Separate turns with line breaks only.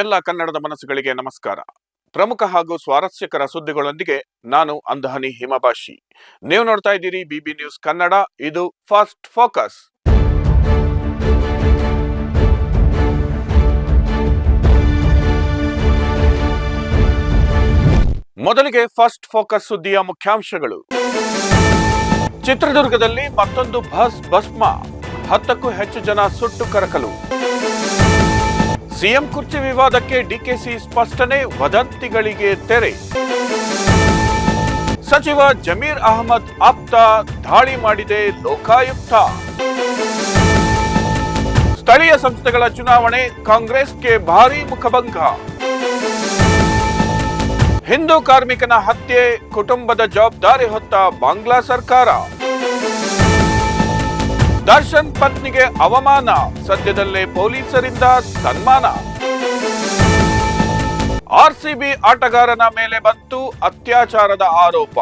ಎಲ್ಲ ಕನ್ನಡದ ಮನಸ್ಸುಗಳಿಗೆ ನಮಸ್ಕಾರ. ಪ್ರಮುಖ ಹಾಗೂ ಸ್ವಾರಸ್ಯಕರ ಸುದ್ದಿಗಳೊಂದಿಗೆ ನಾನು ಅಂದಹನಿ ಹಿಮಭಾಷಿ ನೀವು ನೋಡ್ತಾ ಇದ್ದೀರಿ ಬಿಬಿ ನ್ಯೂಸ್ ಕನ್ನಡ, ಇದು ಫಾಸ್ಟ್ ಫೋಕಸ್. ಮೊದಲಿಗೆ ಫಸ್ಟ್ ಫೋಕಸ್ ಸುದ್ದಿಯ ಮುಖ್ಯಾಂಶಗಳು. ಚಿತ್ರದುರ್ಗದಲ್ಲಿ ಮತ್ತೊಂದು ಬಸ್ ಭಸ್ಮ. ಹತ್ತಕ್ಕೂ ಹೆಚ್ಚು ಜನ ಸುಟ್ಟು ಕರಕಲು. ಸಿಎಂ ಕುರ್ಚಿ ವಿವಾದಕ್ಕೆ ಡಿಕೆಸಿ ಸ್ಪಷ್ಟನೆ ವದಂತಿಗಳಿಗೆ ತೆರೆ. ಸಚಿವ ಜಮೀರ್ ಅಹಮದ್ ಆಪ್ತ ದಾಳಿ ಮಾಡಿದೆ ಲೋಕಾಯುಕ್ತ. ಸ್ಥಳೀಯ ಸಂಸ್ಥೆಗಳ ಚುನಾವಣೆ ಕಾಂಗ್ರೆಸ್ಗೆ ಭಾರೀ ಮುಖಭಂಗ. ಹಿಂದೂ ಕಾರ್ಮಿಕನ ಹತ್ಯೆ, ಕುಟುಂಬದ ಜವಾಬ್ದಾರಿ ಹೊತ್ತ ಬಾಂಗ್ಲಾ ಸರ್ಕಾರ. ದರ್ಶನ್ ಪತ್ನಿಗೆ ಅವಮಾನ. ಸದ್ಯದಲ್ಲೇ ಪೊಲೀಸರಿಂದ ಸನ್ಮಾನ. ಆರ್ಸಿಬಿ ಆಟಗಾರನ ಮೇಲೆ ಬಂತು ಅತ್ಯಾಚಾರದ ಆರೋಪ.